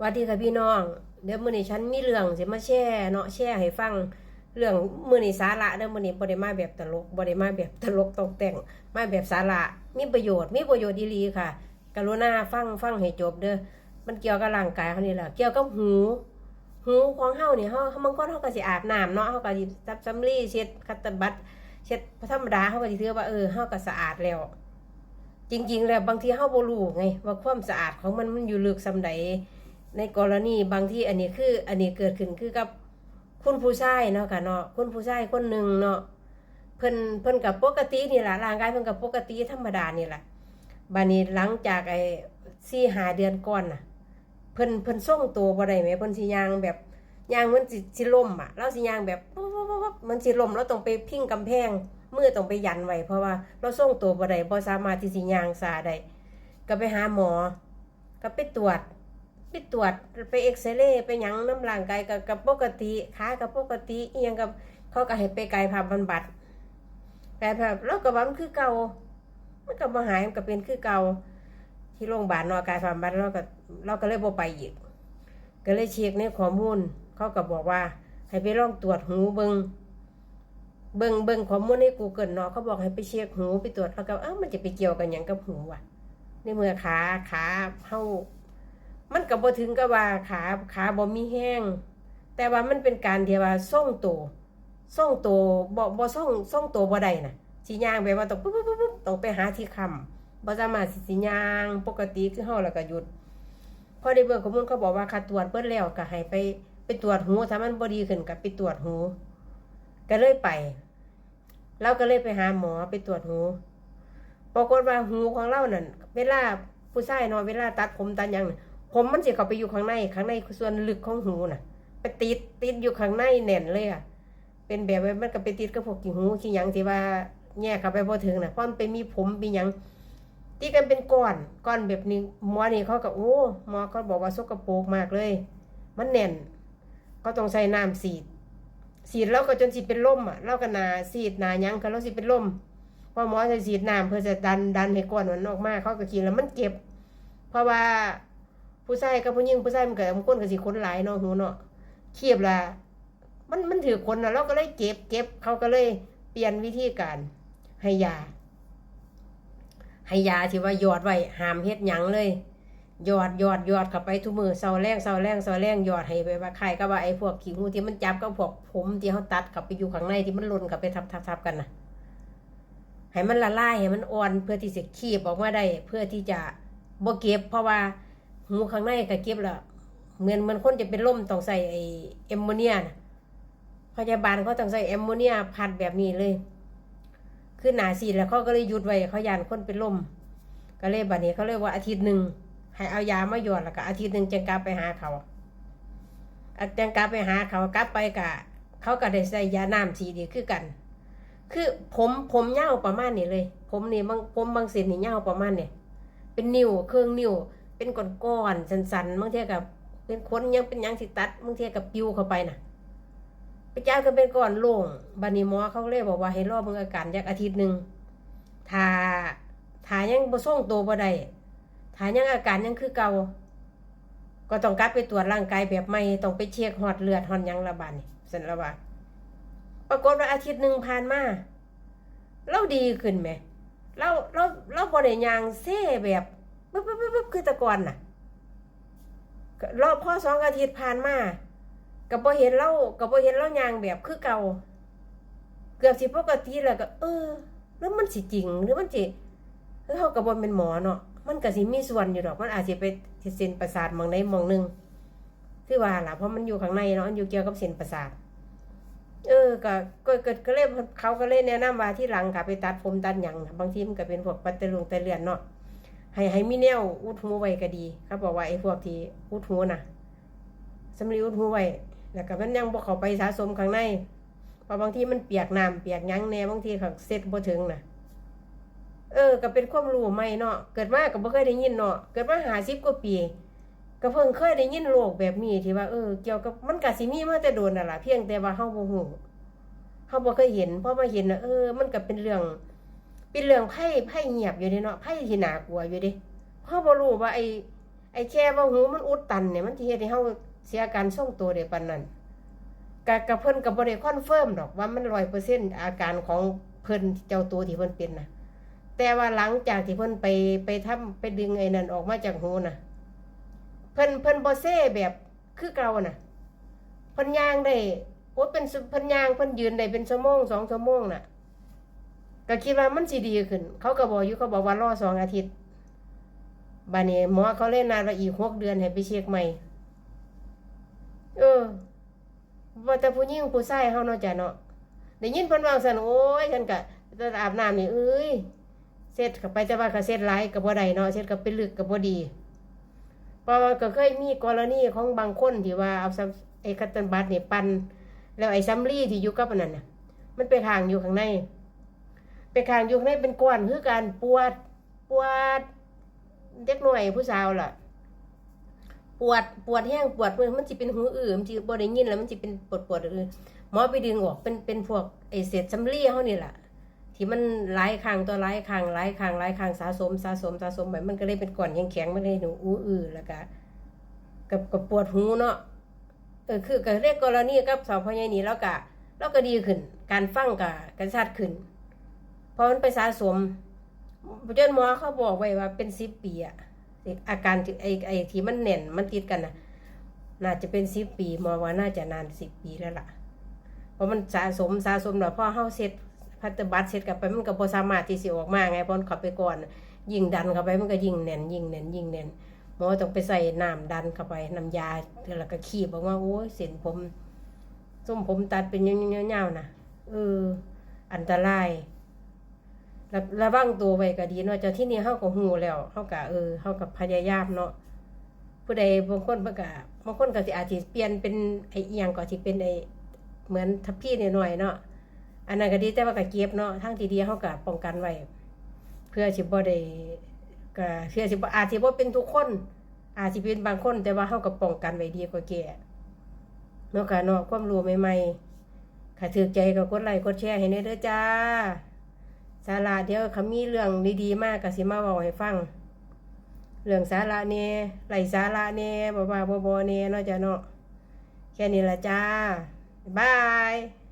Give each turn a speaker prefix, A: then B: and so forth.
A: ว่าที่ค่ะพี่น้อง เดี๋ยวมื้อนี้ฉันมีเรื่องสิมาแชร์เนาะแชร์ให้ฟังเรื่องมื้อนี้สาระเด้อมื้อนี้บ่ได้มาแบบตลกบ่ได้มาแบบตลกตกแต่งมาแบบสาระมีประโยชน์มีประโยชน์ดีๆค่ะ กรุณาฟังฟังให้จบเด้อมันเกี่ยวกับร่างกายเขานี่แหละเกี่ยวกับหูหูของเฮานี่เฮาบางคนเฮาก็สิอาบน้ำเนาะเฮาก็สิซับซัมลี่เช็ดคัตเตอร์บัตเช็ดธรรมดาเฮาก็สิถือว่าเออเฮาก็สะอาดแล้ว จริง ๆ แล้วบางทีเฮาบ่รู้ไงว่าความสะอาดของมันมันอยู่ลึกซำใด ในกรณีบางที่อันนี้คือ อันนี้เกิดขึ้นคือกับคุณผู้ชายเนาะค่ะเนาะคุณผู้ชายคนหนึ่งเนาะเพิ่นเพิ่นกับปกตินี่แหละร่างกายเพิ่นกับปกติธรรมดานี่แหละบัดนี้หลังจากไอ้4 5เดือนก่อนน่ะ เพิ่นเพิ่นส่งตัวบ่ได้แหมเพิ่นสิยางแบบยางมันสิสิล่มอะเราสิยางแบบปุ๊บปุ๊บปุ๊บมันสิล่มเราต้องไปพิงกำแพงมือต้องไปยันไว้เพราะว่าเราส่งตัวบ่ได้บ่สามารถที่สิยางซาได้ก็ไปหาหมอก็ไปตรวจ ไปตรวจไปเอ็กซเรย์ไปหยังน้ำร่างกายกับกับปกติขากับปกติอียังกับเขาก็ให้ไปกายภาพบำบัดกายภาพเราก็ว่ามันคือเก่ามันก็บ่หายมันก็เป็นคือเก่าที่โรงพยาบาลนาะกายภาพบำบัดเราก็เราก็เลยบ่ไปอีกก็เลยเช็คในข้อมูลเขาก็บอกว่า ให้ไปลองตรวจหูเบิงเบิงเบิงข้อมูลใน Google เนาะเขาบอกให้ไปเช็คหูไปตรวจแล้วก็เอ้ามันจะไปเกี่ยวกันหยังกับหูวะในเมื่อขาขาเฮา มันก็บ่ถึงกับว่าขาขาบ่มีแห้ง แต่ว่ามันเป็นการที่ว่าส่งตัวส่งตัวบ่บ่ส่งส่งตัวบ่ได้น่ะสิย่างแบบว่าต้องปุ๊บปุ๊บปุ๊บต้องไปหาที่ค้ำบ่สามารถสิสิย่างปกติคือเฮาแล้วก็หยุด พอได้เบิ่งข้อมูลเขาบอกว่าคัดตรวจเบิดแล้วก็ให้ไปไปตรวจหูถ้ามันบ่ดีขึ้นก็ไปตรวจหูก็เลยไปเราก็เลยไปหาหมอไปตรวจหูปรากฏว่าหูของเรานั่นเวลาผู้ชายนาะเวลาตัดผมตัดยัง ผมมันสิเข้าไปอยู่ข้างในข้างในส่วนลึกของหูน่ะ ไปติดติดอยู่ข้างในแน่นเลยอะเป็นแบบว่ามันก็ไปติดกับพวกขี้หูขี้ยังที่ว่าแยกเข้าไปบ่ถึงน่ะเพราะมันไปมีผมมีหยังที่กันเป็นก้อนก้อนแบบนี้หมอนี่เขาก็โอ้หมอเขาบอกว่าสกปรกมากเลย มันแน่นก็ต้องใส่น้ำสีด สีดแล้วก็จนสิเป็นล่มอะแล้วก็หนาสีดนาหยังก็แล้วสิเป็นล่มเพอหมอจะสีดน้ำเพื่อจะดันดันให้ก้อนมันออกมาเขาก็กินแล้วมันเจ็บ เพราะว่า ผู้ชายกับผู้หญิงผู้ชายมันเกิดมันก้นกับสิคนหลายเนาะหูเนาะเคียบละมันมันถือคนนะเราก็เลยเจ็บเจ็บเขาก็เลยเปลี่ยนวิธีการให้ยา ให้ยาที่ว่าหยอดไว้ห้ามเฮ็ดหยังเลยหยอดหยอดหยอดเข้าไปทุกมือเสาแรงเสาแรงเสาแรงหยอดให้ไปว่าใครก็ว่าไอ้พวกขี้งูที่มันจับกับพวกผมที่เขาตัดเข้าไปอยู่ข้างในที่มันหล่นเข้าไปทับทับทับกันนะให้มันละลายให้มันอ่อนเพื่อที่จะคีบออกมาได้ เพื่อที่จะบ่เก็บเพราะว่า หูข้างในก็เก็บล้วเหมือนมือนคนจะเป็นลมต้องใส่ไอเอมโมเนียนะพยาบาลเขาต้องใส่เอมโมเนียพัดแบบนี้เลยคือหนาสีแล้วเขาก็เลยหยุดไว้เขายานคนเป็นลมก็เลยบัดนี้เขาเลยว่าอาทิตย์หนึ่งให้เอายามาหยอดแล้วก็อาทิตย์หนึ่งจังกลับไปหาเขาอจังกลับไปหาเขากลับไปกะเขาก็ได้ใส่ยาน้ำสีดีคือกัน คือผมผมเน่าประมาณนี้เลย ผมนี่บางผมบางเส้นนี่เน่าประมาณเนี่ยเป็นนิ้วเครื่องนิ้ว เป็นก้อนๆสันๆบางเทีกับเป็นขนยังเป็นยังสิตัดบางเทีกับปิวเข้าไปน่ะไปจ้าก็เป็นก้อนโล่งบันนี้หมอเขาเลยบอกว่าให้รอเบิ่งอาการจากอาทิตย์หนึ่งถ้าถ้ายังบ่ส่งตัวบ่ได้ถ้ายังอาการยังคือเก่าก็ต้องกลับไปตรวจร่างกายแบบใหม่ต้องไปเช็คฮอดเลือดฮอดหยังละบาดนี่สันละว่าปรากฏว่าอาทิตย์หนึ่งผ่านมาเราดีขึ้นไหมเราเราเราบ่ได้ยางเซ่แบบ ปึ๊บปึ๊บปึ๊บปึ๊บคือตะกอนน่ะรอบพอสองอาทิตย์ผ่านมาก็บ่เห็นเราก็บ่เห็นเรายางแบบคือเก่า เกือบสิปกติแล้วก็เออหรือมันสิจริงหรือมันสิคือเขาก็บ่เป็นหมอเนาะมันก็สิมีส่วนอยู่ดอก มันอาจสิไปเส้นประสาทมองใดหมองหนึ่งคือว่าล่ะเพราะมันอยู่ข้างในเนาะมันอยู่เกี่ยวกับเส้นประสาทเออก็ก็ก็ก็เลยเขาก็เลยแนะนำว่าที่หลังก็ไปตัดผมตัดหยังบางทีมันก็เป็นพวกปัตเตลุงแต่เลือนเนาะ ให้ให้มีแนวอุดหูไว้ก็ดีเขาบอกว่าไอ้พวกที่อุดหูน่ะสำลีอุดหูไว้แล้วก็มันยังบ่เข้าไปสะสมข้างในเพราะบางทีมันเปียกน้ำเปียกยังแน่บางทีเขาเซ็ตบ่ถึงน่ะ เออ ก็เป็นความรู้ใหม่เนาะเกิดมาก็บ่เคยได้ยินเนาะเกิดมาหาสิบกว่าปี ก็เพิ่งเคยได้ยินโลกแบบนี้ที่ว่าเออเกี่ยวกับมันก็สิมีมาแต่โดนน่ะล่ะเพียงแต่ว่าเฮาบ่ฮู้เฮาบ่เคยเห็นพอมาเห็นน่ะเออ มันก็เป็นเรื่อง เป็นเรื่องไพ่ไพ่เงียบอยู่เดเนาะไพ่ที่น่ากลัวอยู่เด้เฮาบ่รู้ว่าไอ้ไอ้แค่ว่าหูมันอุดตันเนี่ยมันสิเฮ็ดให้เฮาเสียการทรงตัวได้ปานนั้นกะกะเพิ่นก็บ่ได้คอนเฟิร์มดอกว่ามัน100%อาการของเพิ่นเจ้าตัวที่เพิ่นเป็นน่ะแต่ว่าหลังจากที่เพิ่นไปไปทำไปดึงไอ้นั่นออกมาจากหูน่ะเพิ่นเพิ่นบ่เซ่แบบคือเก่าน่ะเพิ่นย่างได้โอ้เป็นเพิ่นย่างเพิ่นยืนได้เป็นชั่วโมงสองชั่วโมงน่ะ ก็คิดว่ามันสิดีขึ้น เขาก็บอกอยู่เขาบอกว่ารอสองอาทิตย์บานี้หมอเขาเล่นนานว่าอีกหกเดือนให้ไปเช็คใหม่ เออว่าแต่ผู้หญิงผู้ชายเฮาเนาะจ้ะเนาะได้ยินเพิ่นว่าซั่นโอ้ยฉันก็จะอาบน้ำนี่เอ้ยเสร็จก็ไปแต่ว่าก็เสร็จหลายก็บ่ได้เนาะเสร็จก็ไปลึกก็บ่ดีเพราะว่าก็เคยมีกรณีของบางคนที่ว่าเอาไอ้คัตเตันบัตนี่ยปั่นแล้วไอ้ซัมลี่ที่อยู่กับอันนั้นน่ะ มันไปค้างอยู่ข้างใน ไปค้างอยู่ข้างในเป็นก้อนคือการปวดปวดเด็กหน่อยผู้สาวล่ะ ปวดปวดแห้งปวดมือมันสิเป็นหูอื้อมันสิบ่ได้ยินแล้วมันสิเป็นปวดปวดอื้อหมอไปดึงออกเป็นเป็นพวกไอเศษซัมลี่เฮานี่ล่ะที่มันหลายครั้งตัวหลายครั้งหลายครั้งหลายครั้งสะสมสะสมสะสมไปมันก็เลยเป็นก้อนแข็งๆมันเลยหนูอู้อื้อแล้วก็กับกับปวดหูเนาะเออคือก็เรียกกรณีกับสาวพ่อใหญ่นี่แล้วก็แล้วก็ดีขึ้น การฟังก็กระชัดขึ้น พราะมันไปสะสมเจนหมอเขาบอกไว้ว่าเป็นสิบปีอะอาการไอ้ไอ้ที่มันแน่นมันติดกันนะน่าจะเป็นสิบปีหมอว่าน่าจะนานสิบปีแล้วล่ะ เพราะมันสะสมสะสมแล้วพอเฮาเสร็จพัฒบัตเสร็จกลับไปมันก็บ่สามารถที่สิออกมาไงพราะมันเข้าไปก่อน ยิ่งดันเข้าไปมันก็ยิ่งแน่นยิ่งแน่นยิ่งแน่นหมอต้องไปใส่น้ำดันเข้าไปน้ำยาแล้วก็ขีบออกมาโอ้ยเส้นผมส้มผมตัดเป็นยาวๆนะเอออันตราย ระระวังตัวไว้ก็ดีเนาะเจ้าที่นี่เฮาก็ฮู้แล้วเฮาก็เออเฮาก็พยายามเนาะผู้ใดบางคนเพิ่นก็บางคนก็สิอาจสิเปลี่ยนเป็นไอ้อีหยังก็สิเป็นไอ้เหมือนทัพพี่หน่อยๆเนาะอันนั้นก็ดีแต่ว่าก็เก็บเนาะทางที่ดีเฮาก็ป้องกันไว้เพื่อสิบ่ได้ก็เพื่อสิบ่อาจสิบ่เป็นทุกคน อาจสิเป็นบางคน แต่ว่าเฮาก็ป้องกันไว้ดีกว่าแก่เนาะค่ะเนาะความรู้ใหม่ๆค่ะถือใจก็กดไลค์กดแชร์ให้เด้อจ้า สาระเดี๋ยวเขามีเรื่องดีๆมากก็สิมาบอกให้ฟัง เรื่องสาระเนี่ยไหลสาระเนี่ยบ่บ่บ่เนี่ยนาะจ้ะเนาะแค่นี้ละจ้าบ๊ายบาย